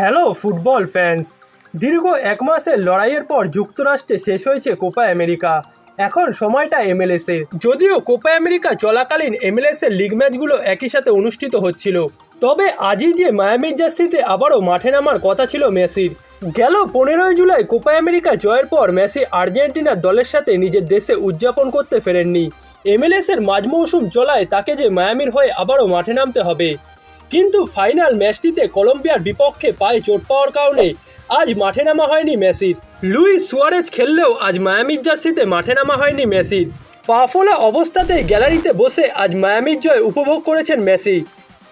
Hello football fans দীর্ঘ এক মাসের লড়াইয়ের পর যুক্তরাষ্ট্রে শেষ হয়েছে কোপা আমেরিকা। এখন সময়টা এমএলএসে যদিও কোপা আমেরিকা চলাকালীন এমএলএসের লিগ ম্যাচগুলো একই সাথে অনুষ্ঠিত হচ্ছিল। তবে আজই যে মায়ামির জার্সিতে আবারও মাঠে নামার কথা ছিল মেসির। গেল পনেরোই জুলাই কোপা আমেরিকা জয়ের পর মেসি আর্জেন্টিনার দলের সাথে নিজের দেশে উদযাপন করতে ফেরেননি। এমএলএসের মাঝ মৌসুম চলায় তাকে যে মায়ামির হয়ে আবারও মাঠে নামতে হবে। কিন্তু ফাইনাল ম্যাচটিতে কলম্বিয়ার বিপক্ষে পায়ে চোট পাওয়ার কারণে আজ মাঠে নামা হয়নি মেসির। লুইস সুয়ারেজ খেললেও আজ মায়ামির জার্সিতে মাঠে নামা হয়নি মেসির। পাফোলা অবস্থাতে গ্যালারিতে বসে আজ মায়ামির জয় উপভোগ করেছেন মেসি।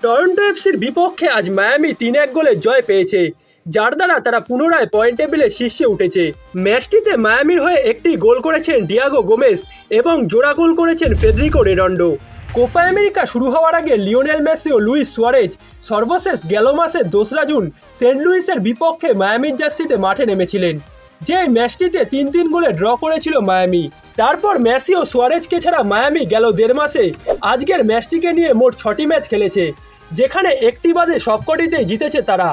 টরন্টো এফসির বিপক্ষে আজ মায়ামি তিন এক গোলে জয় পেয়েছে, যার দ্বারা তারা পুনরায় পয়েন্ট টেবিলে শীর্ষে উঠেছে। ম্যাচটিতে মায়ামির হয়ে একটি গোল করেছেন ডিয়াগো গোমেস এবং জোড়া গোল করেছেন ফেদ্রিকো রেডন্ডো কোপা আমেরিকা শুরু হওয়ার আগে লিওনেল মেসি ও লুইস সুয়ারেজ সর্বশেষ গেল মাসের দোসরা জুন সেন্ট লুইসের বিপক্ষে মায়ামির জার্সিতে মাঠে নেমেছিলেন। যে ম্যাচটিতে তিন তিন গোলে ড্র করেছিল মায়ামি। তারপর মেসি ও সুয়ারেজকে ছাড়া মায়ামি গেল দেড় মাসে। আজকের ম্যাচটিকে নিয়ে মোট ছটি ম্যাচ খেলেছে, যেখানে একটি বাদে সবকটিতেই জিতেছে তারা।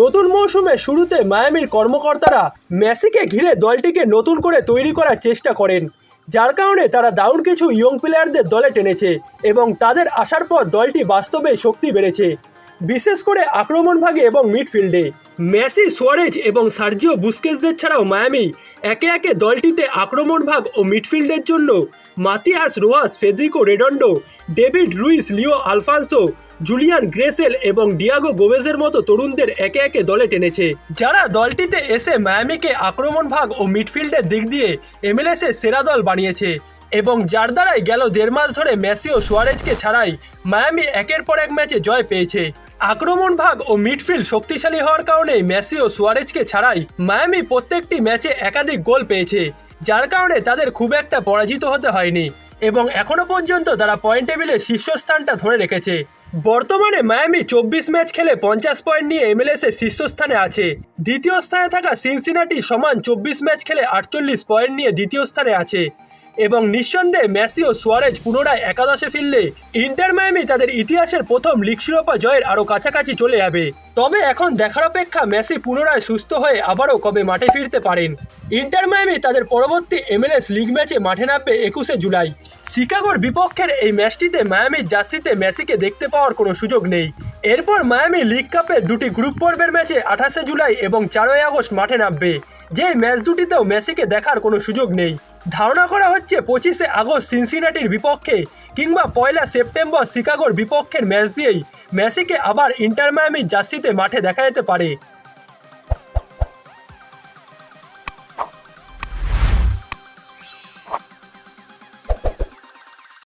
নতুন মৌসুমের শুরুতে মায়ামির কর্মকর্তারা মেসিকে ঘিরে দলটিকে নতুন করে তৈরি করার চেষ্টা করেন। যার কারণে তারা দারুণ কিছু ইয়ং প্লেয়ারদের দলে টেনেছে এবং তাদের আসার পর দলটি বাস্তবে শক্তি বেড়েছে। বিশেষ করে আক্রমণ ভাগে এবং মিডফিল্ডে। মেসি, সোয়ারেজ এবং সার্জিও বুস্কেসদের ছাড়াও মায়ামি একে একে দলটিতে আক্রমণ ভাগ ও মিডফিল্ডের জন্য Matias Rojas Federico Redondo, David Ruiz, Leo Alfonso Julian Gressel এবং ডিয়াগো গোমেজের মতো তরুণদের একে একে দলে টেনেছে। যারা দলটিতে এসে মায়ামিকে আক্রমণ ভাগ ও মিডফিল্ডের দিক দিয়ে এমএলএসের সেরা দল বানিয়েছে এবং যার দ্বারাই গেল দেড় মাস ধরে মেসি ও সোয়ারেজকে ছাড়াই মায়ামি একের পর এক ম্যাচে জয় পেয়েছে। আক্রমণ ভাগ ও মিডফিল্ড শক্তিশালী হওয়ার কারণে মেসি ও সুয়ারেজকে ছাড়াই মায়ামি প্রত্যেকটি ম্যাচে একাধিক গোল পেয়েছে, যার কারণে তাদের খুব একটা পরাজিত হতে হয়নি এবং এখনও পর্যন্ত তারা পয়েন্ট টেবিলে শীর্ষস্থানটা ধরে রেখেছে। বর্তমানে মায়ামি চব্বিশ ম্যাচ খেলে পঞ্চাশ পয়েন্ট নিয়ে এমএলএসের শীর্ষস্থানে আছে। দ্বিতীয় স্থানে থাকা সিনসিনাটি সমান চব্বিশ ম্যাচ খেলে আটচল্লিশ পয়েন্ট নিয়ে দ্বিতীয় স্থানে আছে। এবং নিঃসন্দেহে মেসি ও সুয়ারেজ পুনরায় একাদশে ফিরলে ইন্টার মায়ামি তাদের ইতিহাসের প্রথম লিগ শিরোপা জয়ের আরও কাছাকাছি চলে যাবে। তবে এখন দেখার অপেক্ষা মেসি পুনরায় সুস্থ হয়ে আবারও কবে মাঠে ফিরতে পারেন? ইন্টার মায়ামি তাদের পরবর্তী এমএলএস লিগ ম্যাচে মাঠে নামবে একুশে জুলাই। শিকাগোর বিপক্ষের এই ম্যাচটিতে মায়ামির জার্সিতে মেসিকে দেখতে পাওয়ার কোনো সুযোগ নেই। এরপর মায়ামি লিগ কাপে দুটি গ্রুপ পর্বের ম্যাচে আঠাশে জুলাই এবং চারই আগস্ট মাঠে নামবে। যে ম্যাচ দুটিতেও মেসিকে দেখার কোনো সুযোগ নেই। ধারণা করা হচ্ছে পঁচিশে আগস্ট সিনসিনাটির বিপক্ষে কিংবা পয়লা সেপ্টেম্বর শিকাগোর বিপক্ষের ম্যাচ দিয়েই মেসিকে আবার ইন্টার মায়ামির জার্সিতে মাঠে দেখা যেতে পারে।